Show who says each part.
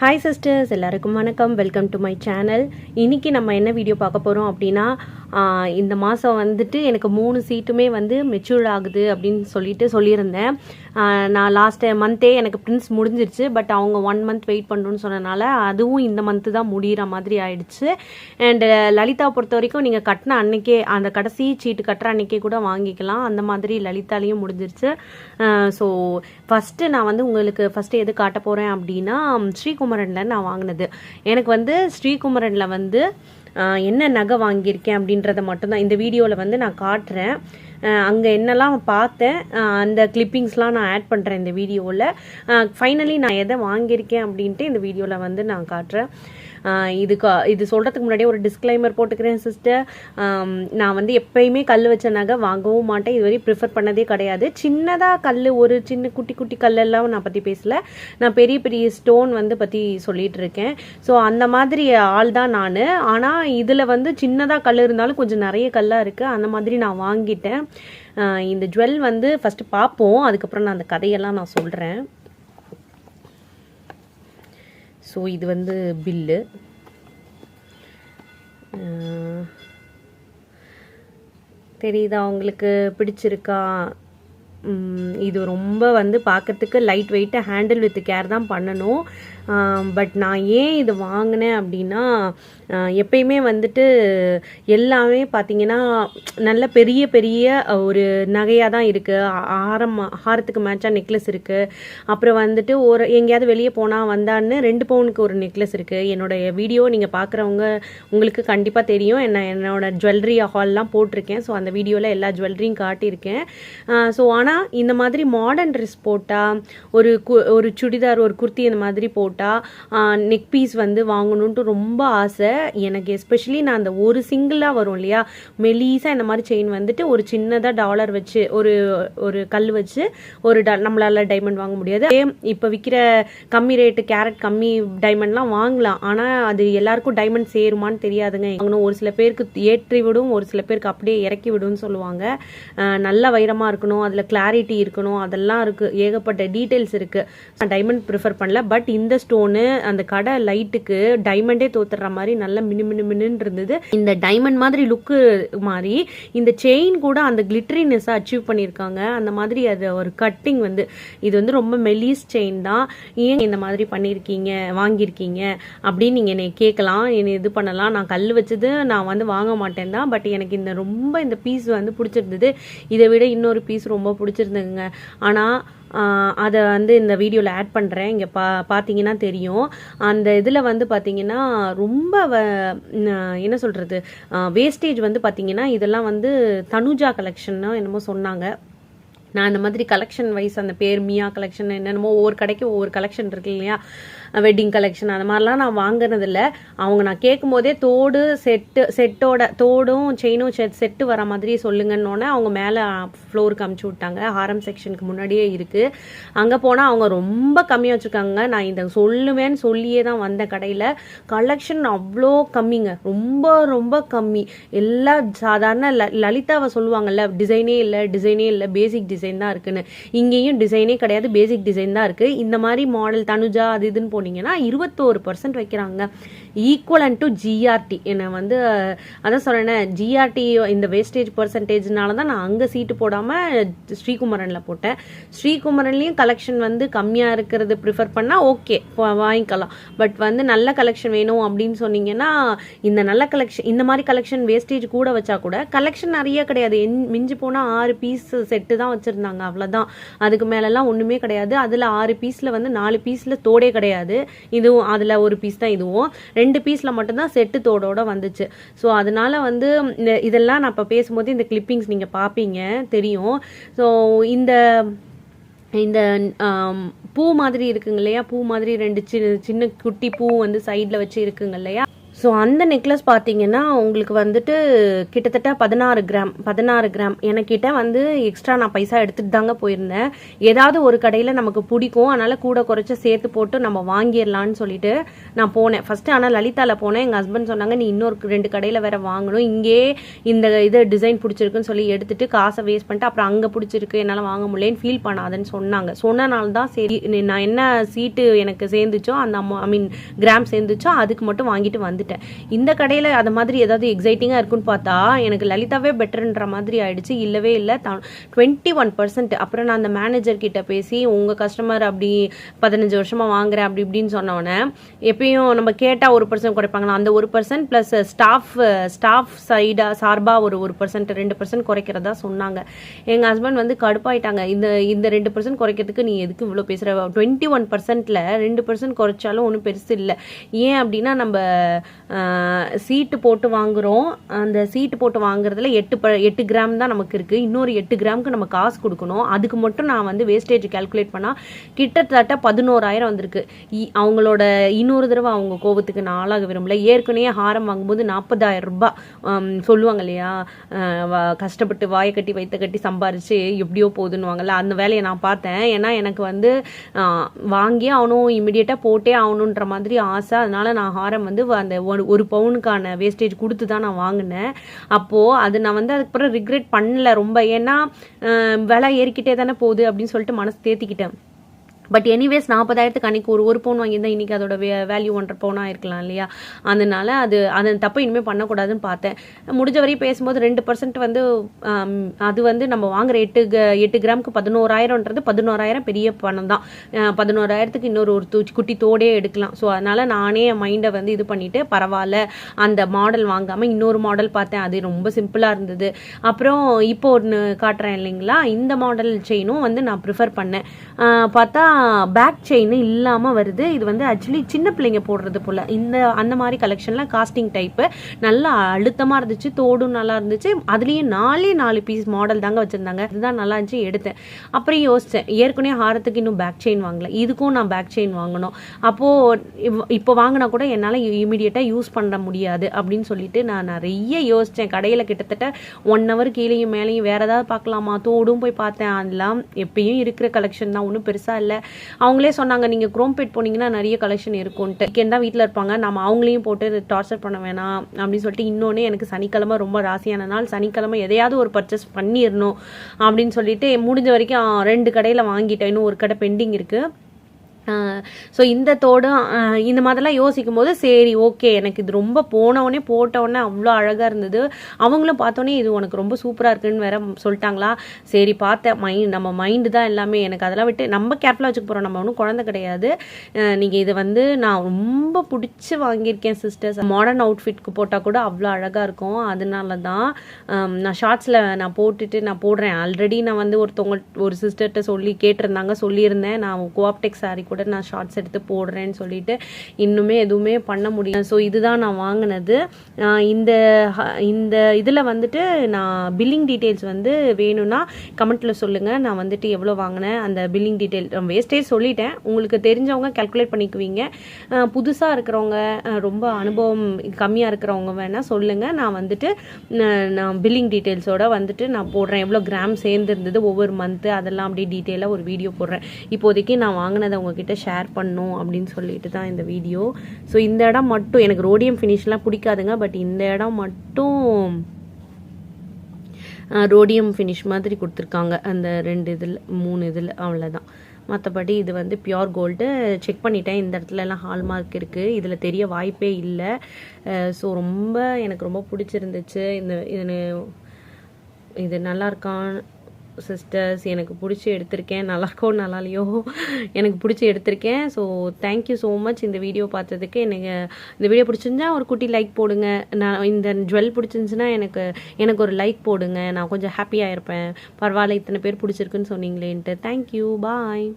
Speaker 1: Hi sisters எல்லாருக்கும் வணக்கம். Welcome to my channel இன்றைக்கி நம்ம என்ன வீடியோ பார்க்க போகிறோம் அப்படின்னா இந்த மாதம் வந்துட்டு எனக்கு மூணு சீட்டுமே வந்து மெச்சூர் ஆகுது அப்படின்னு சொல்லிட்டு சொல்லியிருந்தேன். நான் லாஸ்ட் மந்த்தே எனக்கு பிரின்ஸ் முடிஞ்சிருச்சு பட் அவங்க ஒன் மந்த் வெயிட் பண்ணுறோன்னு சொன்னனால அதுவும் இந்த மந்த்து தான் முடிகிற மாதிரி ஆயிடுச்சு. அண்ட் லலிதா பொறுத்த வரைக்கும் நீங்கள் கட்டின அன்னைக்கே அந்த கடைசி சீட்டு கட்டுற அன்னைக்கே கூட வாங்கிக்கலாம். அந்த மாதிரி லலிதாலையும் முடிஞ்சிருச்சு. ஸோ ஃபஸ்ட்டு நான் வந்து உங்களுக்கு ஃபஸ்ட்டு எது காட்ட போகிறேன் அப்படின்னா ஸ்ரீகுமரனில் நான் வாங்கினது. எனக்கு வந்து ஸ்ரீகுமரனில் வந்து என்ன நகை வாங்கியிருக்கேன் அப்படின்றத மட்டும்தான். இந்த வீடியோவில் வந்து நான் காட்டுறேன். அங்கே என்னெல்லாம் பார்த்தேன் அந்த கிளிப்பிங்ஸ்லாம் நான் ஆட் பண்ணுறேன் இந்த வீடியோவில் ஃபைனலி நான் எதை வாங்கியிருக்கேன் அப்படின்ட்டு இந்த வீடியோவில் வந்து நான் காட்டுறேன். இதுக்கு இது சொல்கிறதுக்கு முன்னாடியே ஒரு டிஸ்க்ளைமர் போட்டுக்கிறேன் சிஸ்டர் நான் வந்து எப்பயுமே கல் வச்ச நகை வாங்கவும் மாட்டேன். இதுவரை ப்ரிஃபர் பண்ணதே கிடையாது. சின்னதாக கல் ஒரு சின்ன குட்டி குட்டி கல்லெல்லாம் நான் பற்றி பேசல. நான் பெரிய பெரிய ஸ்டோன் வந்து பற்றி சொல்லிட்டு இருக்கேன் ஸோ அந்த மாதிரி ஆள் தான் நான். ஆனால் இதில் வந்து சின்னதாக கல் இருந்தாலும் கொஞ்சம் நிறைய கல்லாக இருக்குது அந்த மாதிரி நான் வாங்கிட்டேன். இந்த ஜுவல் வந்து ஃபஸ்ட்டு பார்ப்போம். அதுக்கப்புறம் நான் அந்த கதையெல்லாம் நான் சொல்கிறேன் ஸோ இது வந்து பில்லு தெரியுதா உங்களுக்கு? பிடிச்சிருக்கா? இது ரொம்ப வந்து பார்க்கறதுக்கு லைட் வெயிட்டை ஹேண்டில் வித் கேர் தான் பண்ணணும். பட் நான் ஏன் இது வாங்கினேன் அப்படின்னா எப்பயுமே வந்துட்டு எல்லாமே பார்த்தீங்கன்னா நல்ல பெரிய பெரிய ஒரு நகையாக தான் இருக்குது ஆரம் ஆரத்துக்கு மேட்சாக நெக்லஸ் இருக்குது அப்புறம் வந்துட்டு ஒரு எங்கேயாவது வெளியே போனால் வந்தான்னு ரெண்டு பவுனுக்கு ஒரு நெக்லஸ் இருக்குது என்னோடய வீடியோ நீங்கள் பார்க்குறவங்க உங்களுக்கு கண்டிப்பாக தெரியும். என்ன என்னோடய ஜுவல்லரி ஹால்லாம் போட்டிருக்கேன். ஸோ அந்த வீடியோவில் எல்லா ஜுவல்லரியும் காட்டியிருக்கேன். ஸோ ஆனால் இந்த மாதிரி மாடர்ன் ட்ரெஸ் போட்டால் ஒரு கு ஒரு சுடிதார் ஒரு குர்த்தி இந்த மாதிரி போட்டால் நெக் பீஸ் வந்து வாங்கணுன்ட்டு ரொம்ப ஆசை. எனக்கு எஸ்பெஷலி நான் அந்த ஒரு சிங்கிளாக வரும் இல்லையா? மெலீஸாக இந்த மாதிரி செயின் வந்துட்டு ஒரு சின்னதாக டாலர் வச்சு ஒரு ஒரு கல் வச்சு ஒரு ட நம்மளால் டைமண்ட் வாங்க முடியாது. இப்போ விற்கிற கம்மி ரேட்டு கேரட் கம்மி டைமண்ட்லாம் வாங்கலாம். ஆனால் அது எல்லாருக்கும் டைமண்ட் சேருமான்னு தெரியாதுங்க. வாங்கணும். ஒரு சில பேருக்கு ஏற்றி விடும் ஒரு சில பேருக்கு அப்படியே இறக்கி விடும்னு சொல்லுவாங்க. நல்ல வைரமாக இருக்கணும். அதில் கிளாரிட்டி இருக்கணும் அதெல்லாம் இருக்குது ஏகப்பட்ட டீட்டெயில்ஸ் இருக்குது நான் டைமண்ட் ப்ரிஃபர் பண்ணல பட் இந்த ஸ்டோனு அந்த கடை லைட்டுக்கு டைமண்டே தோத்துற மாதிரி நல்ல மினு மினு மினுன்னு இருந்தது. இந்த டைமண்ட் மாதிரி லுக்கு மாதிரி இந்த செயின் கூட அந்த கிளிட்டரினஸை அச்சீவ் பண்ணியிருக்காங்க. அந்த மாதிரி அது ஒரு கட்டிங் வந்து இது வந்து ரொம்ப மெலிஸ் செயின் தான். ஏன் இந்த மாதிரி பண்ணியிருக்கீங்க வாங்கியிருக்கீங்க? அப்படின்னு நீங்கள் என்னை கேட்கலாம். என்னை இது பண்ணலாம். நான் கல் வச்சது நான் வந்து வாங்க மாட்டேன் தான். பட் எனக்கு இந்த ரொம்ப இந்த பீஸ் வந்து பிடிச்சிருந்தது. இதை விட இன்னொரு பீஸ் ரொம்ப பிடிச்சிருந்ததுங்க ஆனால் அதை வந்து இந்த வீடியோவில் ஆட் பண்ணுறேன் இங்கே பா பார்த்தீங்கன்னா தெரியும். அந்த இதில் வந்து பார்த்தீங்கன்னா ரொம்ப வ- என்ன சொல்கிறது வேஸ்டேஜ் வந்து பார்த்தீங்கன்னா இதெல்லாம் வந்து தனுஜா கலெக்ஷன்னு என்னமோ சொன்னாங்க. நான் அந்த மாதிரி கலெக்ஷன் வைஸ் அந்த பேர் மியா கலெக்ஷன் என்னென்னமோ ஒவ்வொரு கடைக்கு ஒவ்வொரு கலெக்ஷன் இருக்கு இல்லையா? வெட்டிங் கலெக்ஷன் அந்த மாதிரிலாம் நான் வாங்குனதில்ல. அவங்க நான் கேட்கும் போதே தோடு செட்டு செட்டோட தோடும் செயினும் செட் செட்டு வர மாதிரி சொல்லுங்கன்னொன்னே அவங்க மேலே ஃப்ளோருக்கு அமுச்சு விட்டாங்க. ஹாரம் செக்ஷனுக்கு முன்னாடியே இருக்குது அங்கே போனால் அவங்க ரொம்ப கம்மியாக வச்சுருக்காங்க. நான் இதை சொல்லுவேன்னு சொல்லியே தான் வந்த கடையில். கலெக்ஷன் அவ்வளோ கம்மிங்க. ரொம்ப ரொம்ப கம்மி. எல்லா சாதாரண ல லலிதாவை சொல்லுவாங்கல்ல டிசைனே இல்லை டிசைனே இல்லை பேசிக் டிசைன் தான் இருக்குன்னு. இங்கேயும் டிசைனே கிடையாது பேசிக் டிசைன் தான் இருக்குது இந்த மாதிரி மாடல் தனுஜா அது இதுன்னு போனீங்கன்னா இருபத்தோரு பர்சன்ட் வைக்கிறாங்க. ஈக்குவல் அண்ட் டு ஜிஆர்டி என்னை வந்து அதான் சொல்கிறேன் ஜிஆர்டி இந்த வேஸ்டேஜ் பர்சன்டேஜ்னால தான் நான் அங்கே சீட்டு போடாமல் ஸ்ரீகுமரனில் போட்டேன். ஸ்ரீகுமரன்லேயும் கலெக்ஷன் வந்து கம்மியாக இருக்கிறது ப்ரிஃபர் பண்ணால் ஓகே வாங்கிக்கலாம். பட் வந்து நல்ல கலெக்ஷன் வேணும் அப்படின்னு சொன்னீங்கன்னா இந்த நல்ல கலெக்ஷன் இந்த மாதிரி கலெக்ஷன் வேஸ்டேஜ் கூட வச்சா கூட கலெக்ஷன் நிறைய கிடையாது. என் மிஞ்சி போனால் ஆறு பீஸ் செட்டு தான் வச்சுருந்தாங்க அவ்வளோதான் அதுக்கு மேலெல்லாம் ஒன்றுமே கிடையாது. அதில் ஆறு பீஸில் வந்து நாலு பீஸில் தோடே கிடையாது. இதுவும் அதில் ஒரு பீஸ் தான் இதுவும். ரெண்டு பீஸில் மட்டும்தான் செட்டு தோடோட வந்துச்சு. ஸோ அதனால வந்து இந்த இதெல்லாம் நான் இப்போ பேசும்போது இந்த கிளிப்பிங்ஸ் நீங்கள் பார்ப்பீங்க தெரியும். ஸோ இந்த இந்த பூ மாதிரி இருக்குங்க இல்லையா? பூ மாதிரி ரெண்டு சின்ன சின்ன குட்டி பூ வந்து சைடில் வச்சு இருக்குங்க இல்லையா? ஸோ அந்த நெக்லஸ் பார்த்தீங்கன்னா உங்களுக்கு வந்துட்டு கிட்டத்தட்ட பதினாறு கிராம் பதினாறு கிராம் எனக்கிட்ட வந்து எக்ஸ்ட்ரா நான் பைசா எடுத்துட்டு தாங்க போயிருந்தேன். ஏதாவது ஒரு கடையில் நமக்கு பிடிக்கும். அதனால் கூட குறைச்சி சேர்த்து போட்டு நம்ம வாங்கிடலான்னு சொல்லிட்டு நான் போனேன். ஃபஸ்ட்டு ஆனால் லலிதாவில் போனேன். எங்கள் ஹஸ்பண்ட் சொன்னாங்க நீ இன்னொரு ரெண்டு கடையில் வேற வாங்கணும். இங்கே இந்த இது டிசைன் பிடிச்சிருக்குன்னு சொல்லி எடுத்துட்டு காசை வேஸ்ட் பண்ணிட்டு அப்புறம் அங்கே பிடிச்சிருக்கு. என்னால் வாங்க முடியலன்னு ஃபீல் பண்ணாதுன்னு சொன்னாங்க. சொன்னனால தான் சரி. நான் என்ன சீட்டு எனக்கு சேர்ந்துச்சோ அந்த ஐ மீன் கிராம் சேர்ந்துச்சோ அதுக்கு மட்டும் வாங்கிட்டு வந்துட்டேன். இந்த கடையில் அது மாதிரி ஏதாவது எக்ஸைட்டிங்காக இருக்குன்னு பார்த்தா எனக்கு லலிதாவே பெட்டர்ன்ற மாதிரி ஆயிடுச்சு. இல்லவே இல்லை. டுவெண்ட்டி ஒன் பர்சன்ட் அப்புறம் நான் அந்த மேனேஜர் கிட்ட பேசி உங்கள் கஸ்டமர் அப்படி பதினஞ்சு வருஷமாக வாங்குறேன் அப்படி இப்படின்னு சொன்னோன்னே எப்பயும் நம்ம கேட்டால் ஒரு பர்சன்ட் குறைப்பாங்களா? அந்த ஒரு பர்சன்ட் ப்ளஸ் ஸ்டாஃப் ஸ்டாஃப் சைடாக சார்பாக ஒரு ஒரு பர்சன்ட் ரெண்டு பர்சன்ட் குறைக்கிறதா சொன்னாங்க. எங்கள் ஹஸ்பண்ட் வந்து கடுப்பாயிட்டாங்க. இந்த இந்த ரெண்டு பர்சன்ட் குறைக்கிறதுக்கு நீ எதுக்கு இவ்வளோ பேசுகிற டுவெண்ட்டி ஒன் பர்சன்ட்டில் ரெண்டு பர்சன்ட் குறைச்சாலும் ஒன்றும் பெருசு இல்லை. ஏன் அப்படின்னா நம்ம சீட்டு போட்டு வாங்குறோம். அந்த சீட்டு போட்டு வாங்குறதுல எட்டு ப எட்டு கிராம் தான் நமக்கு இருக்குது இன்னொரு எட்டு கிராமுக்கு நம்ம காசு கொடுக்கணும். அதுக்கு மட்டும் நான் வந்து வேஸ்டேஜ் கால்குலேட் பண்ணால் கிட்டத்தட்ட பதினோராயிரம் வந்திருக்கு. இ- அவங்களோட இன்னொரு தடவை அவங்க கோபத்துக்கு நான் ஆளாக விரும்பல. ஏற்கனவே ஹாரம் வாங்கும்போது நாற்பதாயிரம் ரூபாய் சொல்லுவாங்க இல்லையா? கஷ்டப்பட்டு வாயை கட்டி வைத்த கட்டி சம்பாரித்து எப்படியோ போகுதுன்னுவாங்கல்ல அந்த வேலையை நான் பார்த்தேன். ஏன்னா எனக்கு வந்து வாங்கி வாங்கியே ஆகணும் இமிடியேட்டாக போட்டே ஆகணுன்ற மாதிரி ஆசை. அதனால நான் ஹாரம் வந்து அந்த ஒரு ஒரு பவுனுக்கான வேஸ்டேஜ் கொடுத்து தான் நான் வாங்கினேன். அப்போது அது நான் வந்து அதுக்கப்புறம் ரிக்ரெட் பண்ணல ரொம்ப. ஏன்னா விலை ஏறிக்கிட்டே தானே போகுது அப்படின்னு சொல்லிட்டு மனசு தேத்திக்கிட்டேன். பட் எனிவேஸ் நாற்பதாயிரத்துக்கு அன்னைக்கு ஒரு ஒரு பவுன் வாங்கியிருந்தா இன்னைக்கு அதோட வே வேல்யூ ஒன்றரை பவுனாக இருக்கலாம் இல்லையா? அதனால அது அதன் தப்பு இனிமேல் பண்ணக்கூடாதுன்னு பார்த்தேன். முடிஞ்ச வரையும் பேசும்போது ரெண்டு பர்சன்ட் வந்து அது வந்து நம்ம வாங்குற எட்டு க- எட்டு கிராமுக்கு பதினோராயிரம்ன்றது பதினோராயிரம் பெரிய பணம் தான். பதினோராயிரத்துக்கு இன்னொரு ஒரு தூச்சி குட்டி தோடே எடுக்கலாம். ஸோ அதனால நானே என் மைண்டை வந்து இது பண்ணிட்டு பரவாயில்ல அந்த மாடல் வாங்காமல் இன்னொரு மாடல் பார்த்தேன். அது ரொம்ப சிம்பிளாக இருந்தது. அப்புறம் இப்போ ஒன்று காட்டுறேன் இல்லைங்களா? இந்த மாடல் செயினும் வந்து நான் ப்ரிஃபர் பண்ணேன். பார்த்தா பேக் செயின் இல்லாமல் வருது. இது வந்து ஆக்சுவலி சின்ன பிள்ளைங்க போடுறது போல். இந்த அந்த மாதிரி கலெக்ஷன்லாம் காஸ்டிங் டைப்பு நல்லா அழுத்தமாக இருந்துச்சு தோடும் நல்லா இருந்துச்சு. அதுலேயும் நாலே நாலு பீஸ் மாடல் தாங்க வச்சுருந்தாங்க. இதுதான் நல்லா இருந்துச்சு எடுத்தேன். அப்புறம் யோசித்தேன் ஏற்கனவே ஹாரத்துக்கு இன்னும் பேக் செயின் வாங்கல. இதுக்கும் நான் பேக் செயின் வாங்கணும். அப்போது இப்போ வாங்கினா கூட என்னால் இமீடியட்டாக யூஸ் பண்ண முடியாது அப்படின்னு சொல்லிட்டு நான் நிறைய யோசித்தேன் கடையில் கிட்டத்தட்ட ஒன் ஹவர் கீழேயும் மேலேயும் வேறு ஏதாவது பார்க்கலாமா? தோடும் போய் பார்த்தேன். அதெல்லாம் எப்பயும் இருக்கிற கலெக்ஷன் தான். ஒன்றும் பெருசாக இல்லை. அவங்களே சொன்னாங்க நீங்கள் குரோம்பேட் போனீங்கன்னா நிறைய கலெக்ஷன் இருக்கும்ன்ட்டு. வீக்கெண்ட் தான் வீட்டில் இருப்பாங்க. நம்ம அவங்களையும் போட்டு டார்ச்சர் பண்ண வேணாம் அப்படின்னு சொல்லிட்டு இன்னொன்று எனக்கு சனிக்கிழமை ரொம்ப ராசியான நாள். சனிக்கிழமை எதையாவது ஒரு பர்ச்சேஸ் பண்ணிடணும் அப்படின்னு சொல்லிட்டு முடிஞ்ச வரைக்கும் ரெண்டு கடையில் வாங்கிட்டேன். இன்னும் ஒரு கடை பெண்டிங் இருக்குது ஸோ இந்த தோடும் இந்த மாதிரிலாம் யோசிக்கும் போது சரி ஓகே எனக்கு இது ரொம்ப போனவுடனே போட்டவுடனே அவ்வளோ அழகாக இருந்தது. அவங்களும் பார்த்தோன்னே இது உனக்கு ரொம்ப சூப்பராக இருக்குன்னு வேற சொல்லிட்டாங்களா? சரி பார்த்தேன். மைண்ட் நம்ம மைண்டு தான் எல்லாமே. எனக்கு அதெல்லாம் விட்டு நம்ம கேர்ஃபுல்லாக வச்சுக்க போகிறோம் நம்ம ஒன்றும் குழந்தை கிடையாது. நீங்கள் இதை வந்து நான் ரொம்ப பிடிச்சி வாங்கியிருக்கேன் சிஸ்டர்ஸ் மாடர்ன் அவுட்ஃபிட்க்கு போட்டால் கூட அவ்வளோ அழகாக இருக்கும். அதனால தான் நான் ஷார்ட்ஸில் நான் போட்டுட்டு நான் போடுறேன். ஆல்ரெடி நான் வந்து ஒருத்தவங்க ஒரு சிஸ்டர்கிட்ட சொல்லி கேட்டிருந்தாங்க சொல்லியிருந்தேன். நான் கோஆப்டெக் saree கூட நான் ஷார்ட்ஸ் எடுத்து போடுறேன்னு சொல்லிட்டு இன்னுமே எதுவுமே பண்ண முடியும் ஸோ இதுதான் நான் வாங்கினது. இந்த ஹ- இந்த இதில் வந்துட்டு நான் பில்லிங் டீட்டெயில்ஸ் வந்து வேணும்னா கமெண்ட்டில் சொல்லுங்கள் நான் வந்துட்டு எவ்வளோ வாங்கினேன் அந்த பில்லிங் டீட்டெயில் வேஸ்டேஜ் சொல்லிட்டேன். உங்களுக்கு தெரிஞ்சவங்க கால்குலேட் பண்ணிக்குவீங்க. புதுசாக இருக்கிறவங்க ரொம்ப அனுபவம் கம்மியாக இருக்கிறவங்க வேணால் சொல்லுங்கள் நான் வந்துட்டு நான் நான் பில்லிங் டீட்டெயில்ஸோட வந்துட்டு நான் போடுறேன். எவ்வளோ கிராம் சேர்ந்துருந்தது ஒவ்வொரு மந்த்து அதெல்லாம் அப்படியே டீட்டெயிலாக ஒரு வீடியோ போடுறேன். இப்போதைக்கு நான் வாங்கினதை உங்ககிட்ட ஷேர் பண்ணும் அப்படின்னு சொல்லிட்டு தான் இந்த வீடியோ ஸோ இந்த இடம் மட்டும் எனக்கு ரோடியம் ஃபினிஷ்லாம் பிடிக்காதுங்க பட் இந்த இடம் மட்டும் ரோடியம் ஃபினிஷ் மாதிரி கொடுத்துருக்காங்க. அந்த ரெண்டு இதில் மூணு இதில் அவ்வளோதான் மற்றபடி இது வந்து பியோர் கோல்டு செக் பண்ணிட்டேன். இந்த இடத்துல எல்லாம் ஹால்மார்க் இருக்குது இதில் தெரிய வாய்ப்பே இல்லை. ஸோ ரொம்ப எனக்கு ரொம்ப பிடிச்சிருந்துச்சு. இந்த இது இது நல்லா இருக்கான் சிஸ்டர்ஸ் எனக்கு பிடிச்சி எடுத்திருக்கேன். நல்லாக்கோ நல்லாலையோ. நல்லா இல்லையோ எனக்கு பிடிச்சி எடுத்திருக்கேன். So thank you so much இந்த வீடியோ பார்த்ததுக்கு எனக்கு இந்த வீடியோ பிடிச்சிருந்தா ஒரு குட்டி லைக் போடுங்க. நான் இந்த ஜுவல் பிடிச்சிருந்துச்சுன்னா எனக்கு எனக்கு ஒரு லைக் போடுங்க. நான் கொஞ்சம் ஹாப்பியாக இருப்பேன். பரவாயில்ல இத்தனை பேர் பிடிச்சிருக்குன்னு சொன்னீங்களேன்ட்டு. Thank you bye